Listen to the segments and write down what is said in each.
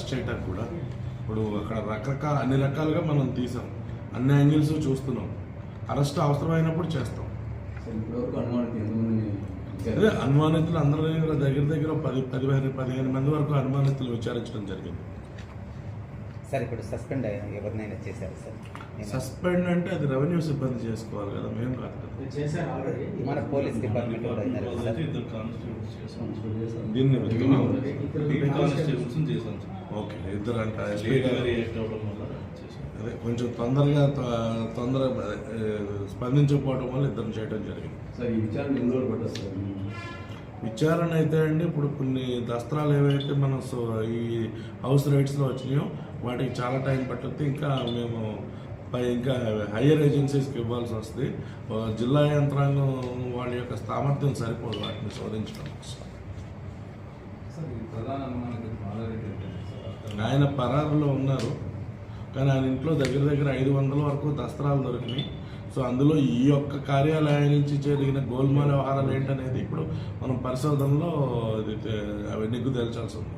Arrest చేయడానికి కూడా. ఇప్పుడు అక్కడ రకరకాల అన్ని రకాలుగా మనం తీసాం. అన్ని యాంగిల్స్ చూస్తున్నాం. అరెస్ట్ అవసరమైనప్పుడు చేస్తాం. అదే అనుమానితులు అందరి దగ్గర దగ్గర దగ్గర పది పదిహేను పదిహేను మంది వరకు అనుమానితులు విచారించడం జరిగింది. సార్ ఇప్పుడు సస్పెండ్ ఎవరినైనా చేశారు సార్? సస్పెండ్ అంటే అది రెవెన్యూ సిబ్బంది చేసుకోవాలి కదా మేము కాదు కదా. చేశారు ఆల్రెడీ. మన పోలీస్ డిపార్ట్మెంట్ దీన్ని ఓకే ఇద్దరు అంట అదే కొంచెం తొందరగా త- తొందరగా ఏ, స్పందించకపోవడం వల్ల ఇద్దరు చేయడం జరిగింది. సార్ ఈ విచారణ ఎన్ని రోజులు పట్టదు సార్? విచారణ అయితే అండి. ఇప్పుడు కొన్ని దస్త్రాలు ఏవైతే మన సో ఈ హౌస్ రైట్స్లో వచ్చినాయో వాటికి చాలా టైం పట్టుద్ది ఇంకా మేము పై ఇంకా హయ్యర్ ఏజెన్సీస్కి ఇవ్వాల్సి వస్తుంది. జిల్లా యంత్రాంగం వాళ్ళ యొక్క సామర్థ్యం సరిపోదు వాటిని శోధించడం. ఆయన పరారులో ఉన్నారు. కానీ ఆయన ఇంట్లో దగ్గర దగ్గర ఐదు వందల వరకు దస్త్రాలు దొరికినాయి. సో అందులో ఈ యొక్క కార్యాలయం నుంచి జరిగిన గోల్మాల్ వ్యవహారాలు ఏంటనేది ఇప్పుడు మనం పరిశోధనలో అవి నిగ్గు తేల్చాల్సి ఉంది.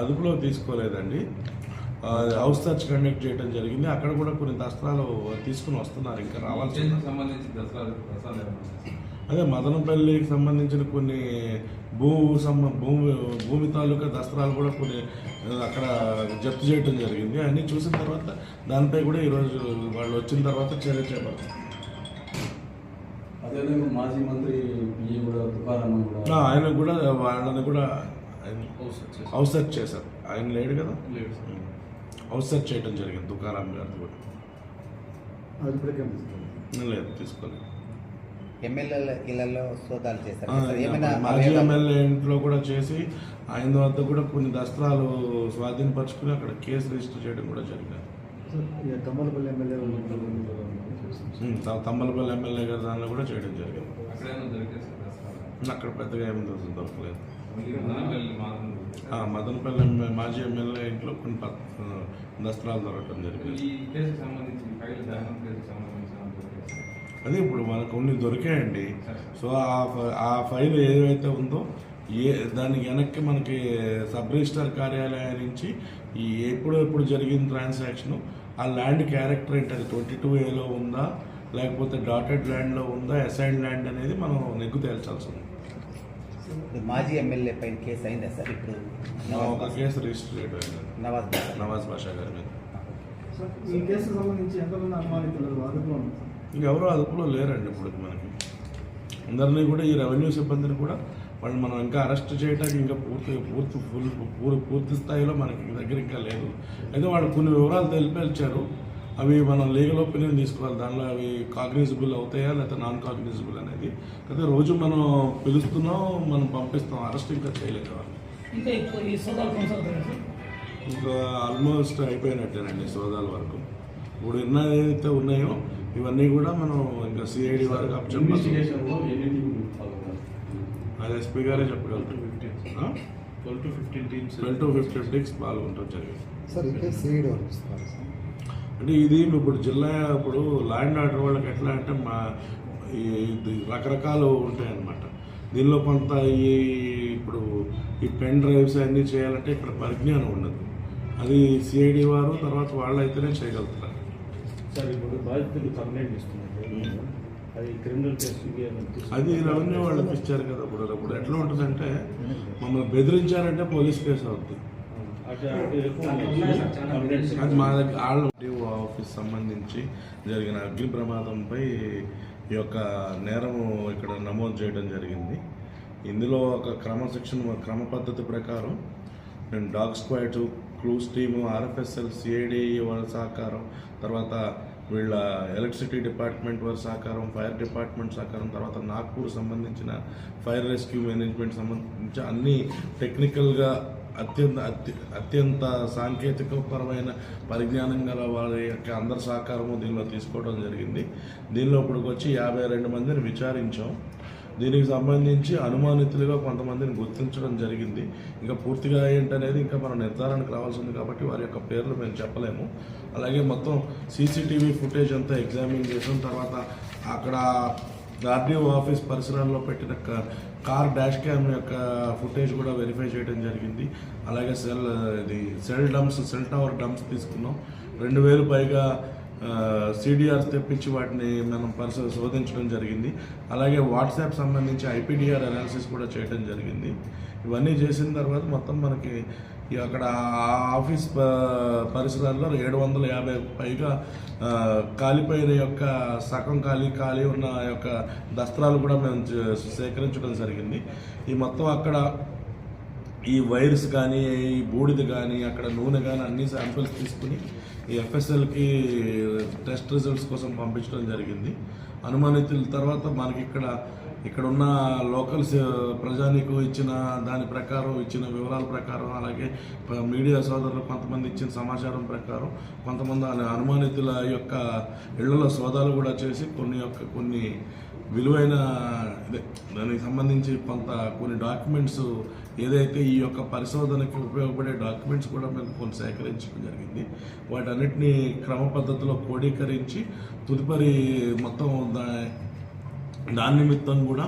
అదుపులో తీసుకోలేదండి. హౌస్ సర్చ్ కండక్ట్ చేయడం జరిగింది. అక్కడ కూడా కొన్ని దస్త్రాలు తీసుకుని వస్తున్నారు ఇంకా రావాల్సి సంబంధించి దసరా అదే మదనపల్లికి సంబంధించిన కొన్ని భూ సంబ భూమి భూమి తాలూకా దస్త్రాలు కూడా కొన్ని అక్కడ జప్తు చేయడం జరిగింది. అన్నీ చూసిన తర్వాత దానిపై కూడా ఈరోజు వాళ్ళు వచ్చిన తర్వాత చర్య చేపడతాం అదేవిధంగా మాజీ మంత్రి కూడా ఆయన కూడా వాళ్ళని కూడా ఆయన హౌస్ సెర్చ్ చేసాం. హౌస్ సెర్చ్ చేశారు. ఆయన లేడు కదా? లేడు సార్. హౌస్ సెర్చ్ చేయడం జరిగింది తుకారాం గారిది కూడా. లేదు తీసుకోలేదు. ఎమ్మెల్యేల ఇళ్ళలో సోదాలు చేశారు ఏమైనా మాజీ ఎమ్మెల్యే ఇంట్లో కూడా చేసి ఆయన వద్ద కూడా కొన్ని దస్త్రాలు స్వాధీనపరుచుకుని అక్కడ కేసు రిజిస్టర్ చేయడం కూడా జరిగింది. తమ్మలపల్లి ఎమ్మెల్యే ఉన్నప్పుడు ఉమ్, త- తంబలపల్లి ఎమ్మెల్యే గారి దానిలో కూడా చేయడం జరిగింది. అక్కడ పెద్దగా ఏమి దొరకలేదు. మదనపల్లి మాజీ ఎమ్మెల్యే ఇంట్లో కొన్ని దస్త్రాలు దొరకడం జరిగింది. అదే ఇప్పుడు మనకు కొన్ని దొరికాయండి. సో ఆ ఫ- ఆ ఫైల్ ఏదైతే ఉందో ఏ దానికి వెనక్కి మనకి సబ్ రిజిస్టర్ కార్యాలయం నుంచి ఈ ఎప్పుడు ఎప్పుడు జరిగిన ట్రాన్సాక్షన్ ఆ ల్యాండ్ క్యారెక్టర్ ఏంటి అది ట్వంటీ టూ ఏలో ఉందా లేకపోతే డాటెడ్ ల్యాండ్లో ఉందా అసైన్ ల్యాండ్ అనేది మనం నెగ్గు తేల్చాల్సి ఉంది మాజీ ఎమ్మెల్యే పైన కేసు అయిందా సార్ ఇప్పుడు ఒక కేసు రిజిస్టర్. నవాజ్ బాషా. నవాజ్ బాషా గారి మీద సార్, ఈ కేసుకు సంబంధించి ఎంతమంది అనుమానితులు సార్? ఇంకెవరో అదుపులో లేరండి ఇప్పుడు మనకి. అందరినీ కూడా ఈ రెవెన్యూ సిబ్బందిని కూడా వాళ్ళు మనం ఇంకా అరెస్ట్ చేయడానికి ఇంకా పూర్తి పూర్తి ఫుల్ పూర్ పూర్తి స్థాయిలో మనకి దగ్గర ఇంకా లేదు. అయితే వాళ్ళు కొన్ని వివరాలు తెలిపించారు అవి మనం లీగల్ ఒపీనియన్ తీసుకోవాలి. దానిలో అవి కాగ్నిజిబుల్ అవుతాయా లేకపోతే నాన్ కాగ్నిజిబుల్ అనేది. అయితే రోజు మనం పిలుస్తున్నాం మనం పంపిస్తాం. అరెస్ట్ ఇంకా చేయలేదు వాళ్ళు. ఇంకా ఆల్మోస్ట్ అయిపోయినట్టేనండి సోదాల వరకు. ఇప్పుడు ఎన్న ఏదైతే ఉన్నాయో ఇవన్నీ కూడా మనం ఇంకా సిఐడి వరకు అది ఎస్పీ గారే చెప్పగలుగుతారు. Twelve to fifteen teams twelve to fifteen teams పాల్గొనడం జరిగింది. సార్ ఈ కేసు సిఐడి అంటే ఇది ఇప్పుడు జిల్లా ఇప్పుడు ల్యాండ్ ఆర్డర్ వాళ్ళకి ఎట్లా అంటే మా రకరకాలు ఉంటాయన్నమాట. దీనిలో కొంత ఈ ఇప్పుడు ఈ పెన్ డ్రైవ్స్ అన్నీ చేయాలంటే ఇక్కడ పరిజ్ఞానం ఉండదు. అది సిఐడి వారు తర్వాత వాళ్ళు అయితేనే చేయగలుగుతారు. సార్ ఇప్పుడు బాధితులు కంప్లైంట్ ఇస్తున్నారు. అది క్రిమినల్ కేసు అది రెవెన్యూ వాళ్ళకి ఇచ్చారు కదా ఇప్పుడు ఇప్పుడు ఎట్లా ఉంటుందంటే మమ్మల్ని బెదిరించారంటే పోలీస్ కేసు అవుతుంది అది మా దగ్గర ఆర్డీఓ ఆఫీస్ సంబంధించి జరిగిన అగ్ని ప్రమాదంపై ఈ యొక్క నేరం ఇక్కడ నమోదు చేయడం జరిగింది. ఇందులో ఒక క్రమశిక్షణ క్రమ పద్ధతి ప్రకారం నేను dog squad clues team RFSL CID వాళ్ళ సహకారం తర్వాత వీళ్ళ ఎలక్ట్రిసిటీ డిపార్ట్మెంట్ వారి సహకారం ఫైర్ డిపార్ట్మెంట్ సహకారం తర్వాత నాగ్పూర్ సంబంధించిన ఫైర్ రెస్క్యూ మేనేజ్మెంట్ సంబంధించి అన్ని టెక్నికల్గా అత్యంత అత్య అత్యంత సాంకేతికపరమైన పరిజ్ఞానం గల వారి యొక్క అందరి సహకారము దీనిలో తీసుకోవడం జరిగింది. దీనిలో ఇప్పటికి వచ్చి యాభై రెండు మందిని విచారించాం. దీనికి సంబంధించి అనుమానితులుగా కొంతమందిని గుర్తించడం జరిగింది. ఇంకా పూర్తిగా ఏంటనేది ఇంకా మనం నిర్ధారణకు రావాల్సి ఉంది కాబట్టి వారి యొక్క పేర్లు మేము చెప్పలేము. అలాగే మొత్తం సీసీటీవీ ఫుటేజ్ అంతా ఎగ్జామిన్ చేసిన తర్వాత అక్కడ ఆర్డీఓ ఆఫీస్ పరిసరాల్లో పెట్టిన కార్ డాష్ క్యామ్ యొక్క ఫుటేజ్ కూడా వెరిఫై చేయడం జరిగింది. అలాగే సెల్ ఇది cell dumps cell tower dumps తీసుకున్నాం. రెండు వేలు పైగా సిడిఆర్స్ తెప్పించి వాటిని మనం పరిశ శోధించడం జరిగింది. అలాగే వాట్సాప్ సంబంధించి ఐపీడిఆర్ అనాలిసిస్ కూడా చేయడం జరిగింది. ఇవన్నీ చేసిన తర్వాత మొత్తం మనకి అక్కడ ఆఫీస్ పరిసరాల్లో ఏడు వందల యాభై పైగా కాలిపోయిన యొక్క సగం ఖాళీ ఖాళీ ఉన్న యొక్క దస్త్రాలు కూడా మేము చే- సేకరించడం జరిగింది. ఈ మొత్తం అక్కడ ఈ వైరస్ కానీ ఈ బూడిద కానీ అక్కడ నూనె కానీ అన్ని శాంపిల్స్ తీసుకుని ఈ ఎఫ్ఎస్ఎల్కి టెస్ట్ రిజల్ట్స్ కోసం పంపించడం జరిగింది. అనుమానితుల తర్వాత మనకి ఇక్కడ ఇక్కడ ఉన్న లోకల్స్ ప్రజానికి ఇచ్చిన దాని ప్రకారం ఇచ్చిన వివరాల ప్రకారం అలాగే మీడియా సోదరులు కొంతమంది ఇచ్చిన సమాచారం ప్రకారం కొంతమంది అనుమానితుల యొక్క ఇళ్ళలో సోదాలు కూడా చేసి కొన్ని యొక్క కొన్ని విలువైన ఇదే దానికి సంబంధించి కొంత కొన్ని డాక్యుమెంట్స్ ఏదైతే ఈ యొక్క పరిశోధనకి ఉపయోగపడే డాక్యుమెంట్స్ కూడా మేము కొన్ని సేకరించడం జరిగింది. వాటన్నిటిని క్రమ పద్ధతిలో క్రోడీకరించి తదుపరి మొత్తం దా దాని నిమిత్తం కూడా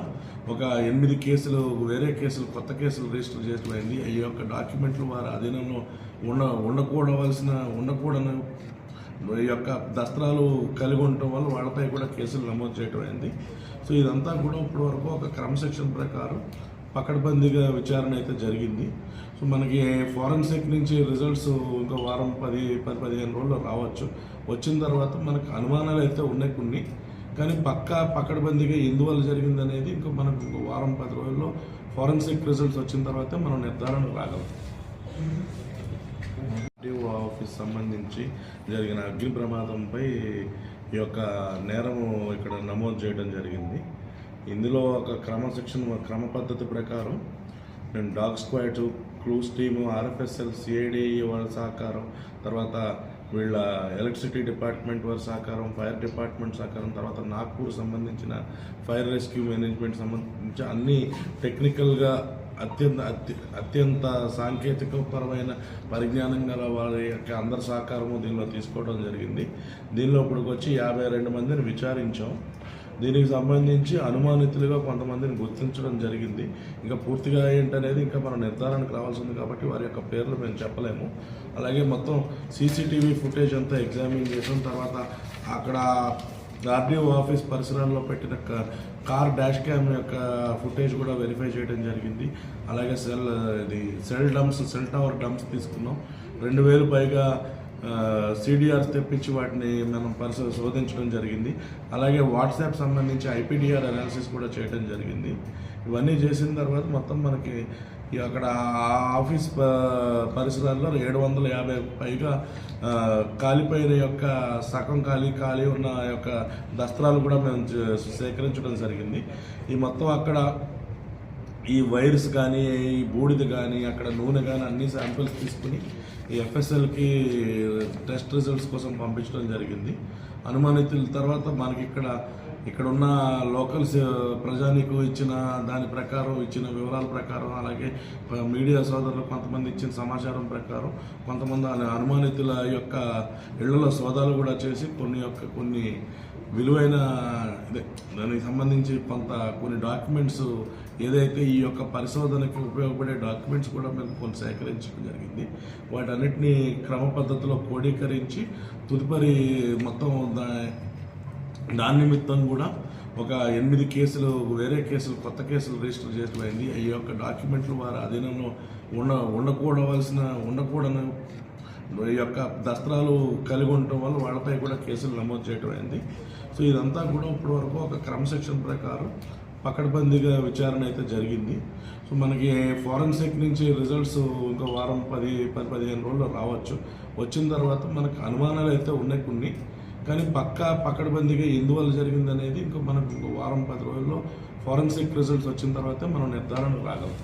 ఒక ఎనిమిది కేసులు వేరే కేసులు కొత్త కేసులు రిజిస్టర్ చేయడం అయింది. ఈ యొక్క డాక్యుమెంట్లు వారి అధీనంలో ఉండ ఉండకూడవలసిన ఉండకూడని యొక్క దస్త్రాలు కలిగి ఉండటం వల్ల వాళ్ళపై కూడా కేసులు నమోదు చేయడం అయింది. సో ఇదంతా కూడా ఇప్పటి వరకు ఒక క్రమశిక్షణ ప్రకారం పకడ్బందీగా విచారణ అయితే జరిగింది. సో మనకి ఫారెన్సిక్ నుంచి రిజల్ట్స్ ఇంకా వారం పది పది పదిహేను రోజుల్లో రావచ్చు. వచ్చిన తర్వాత మనకు అనుమానాలు అయితే ఉన్నాయి కొన్ని. కానీ పక్కా పకడ్బందీగా ఎందువల్ల జరిగింది అనేది ఇంకా మనకు ఇంకో వారం పది రోజుల్లో ఫారెన్సిక్ రిజల్ట్స్ వచ్చిన తర్వాత మనం నిర్ధారణకు రాగలం. సంబంధించి జరిగిన అగ్ని ప్రమాదంపై ఈ యొక్క నేరము ఇక్కడ నమోదు చేయడం జరిగింది. ఇందులో ఒక క్రమశిక్షణ క్రమ పద్ధతి ప్రకారం నేను dog squad clues team RFSL CID వాళ్ళ సహకారం తర్వాత వీళ్ళ ఎలక్ట్రిసిటీ డిపార్ట్మెంట్ వారి సహకారం ఫైర్ డిపార్ట్మెంట్ సహకారం తర్వాత నాగ్పూర్ సంబంధించిన ఫైర్ రెస్క్యూ మేనేజ్మెంట్ సంబంధించి అన్ని టెక్నికల్గా అత్యంత అత్య అత్యంత సాంకేతికపరమైన పరిజ్ఞానం గల వారి యొక్క అందరి సహకారము దీనిలో తీసుకోవడం జరిగింది. దీనిలో ఇప్పటికి వచ్చి యాభై రెండు మందిని విచారించాం. దీనికి సంబంధించి అనుమానితులుగా కొంతమందిని గుర్తించడం జరిగింది. ఇంకా పూర్తిగా ఏంటనేది ఇంకా మనం నిర్ధారణకు రావాల్సింది కాబట్టి వారి యొక్క పేర్లు మేము చెప్పలేము. అలాగే మొత్తం సీసీటీవీ ఫుటేజ్ అంతా ఎగ్జామిన్ చేసిన తర్వాత అక్కడ ఆర్డీఓ ఆఫీస్ పరిసరాల్లో పెట్టిన కార్ డాష్ క్యామ్ యొక్క ఫుటేజ్ కూడా వెరిఫై చేయడం జరిగింది. అలాగే సెల్ ఇది cell dumps cell tower dumps తీసుకున్నాం. రెండు వేలు పైగా సిడిఆర్స్ తెప్పించి వాటిని మనం పరిశ శోధించడం జరిగింది. అలాగే వాట్సాప్ సంబంధించి ఐపీడిఆర్ అనాలిసిస్ కూడా చేయడం జరిగింది. ఇవన్నీ చేసిన తర్వాత మొత్తం మనకి అక్కడ ఆఫీస్ పరిసరాల్లో ఏడు వందల యాభై పైగా కాలిపోయిన యొక్క సగం ఖాళీ ఖాళీ ఉన్న యొక్క దస్త్రాలు కూడా మేము సేకరించడం జరిగింది. ఈ మొత్తం అక్కడ ఈ వైరస్ కానీ ఈ బూడిద కానీ అక్కడ నూనె కానీ అన్ని శాంపిల్స్ తీసుకుని ఈ ఎఫ్ఎస్ఎల్కి టెస్ట్ రిజల్ట్స్ కోసం పంపించడం జరిగింది. అనుమానితుల తర్వాత మనకి ఇక్కడ ఇక్కడ ఉన్న లోకల్స్ ప్రజానికి ఇచ్చిన దాని ప్రకారం ఇచ్చిన వివరాల ప్రకారం అలాగే మీడియా సోదరులు కొంతమంది ఇచ్చిన సమాచారం ప్రకారం కొంతమంది అనుమానితుల యొక్క ఇళ్ళలో సోదాలు కూడా చేసి కొన్ని యొక్క కొన్ని విలువైన ఇదే దానికి సంబంధించి కొంత కొన్ని డాక్యుమెంట్స్ ఏదైతే ఈ యొక్క పరిశోధనకి ఉపయోగపడే డాక్యుమెంట్స్ కూడా మేము కొన్ని సేకరించడం జరిగింది. వాటన్నిటిని క్రమ పద్ధతిలో క్రోడీకరించి తదుపరి మొత్తం దా దాని నిమిత్తం కూడా ఒక ఎనిమిది కేసులు వేరే కేసులు కొత్త కేసులు రిజిస్టర్ చేయడం అయింది. ఈ యొక్క డాక్యుమెంట్లు వారి అధీనంలో ఉండ ఉండకూడవలసిన ఉండకూడని ఈ యొక్క దస్త్రాలు కలిగి ఉండటం వల్ల వాళ్ళపై కూడా కేసులు నమోదు చేయడం అయింది. సో ఇదంతా కూడా ఇప్పటి వరకు ఒక క్రమశిక్షణ ప్రకారం పకడ్బందీగా విచారణ అయితే జరిగింది. సో మనకి ఫారెన్సిక్ నుంచి రిజల్ట్స్ ఇంకా వారం పది పది పదిహేను రోజుల్లో రావచ్చు. వచ్చిన తర్వాత మనకు అనుమానాలు అయితే ఉన్నాయి కొన్ని. కానీ పక్కా పకడ్బందీగా ఎందువల్ల జరిగింది అనేది ఇంకా మనకు ఇంకో వారం పది రోజుల్లో ఫారెన్సిక్ రిజల్ట్స్ వచ్చిన తర్వాత మనం నిర్ధారణకు రాగలం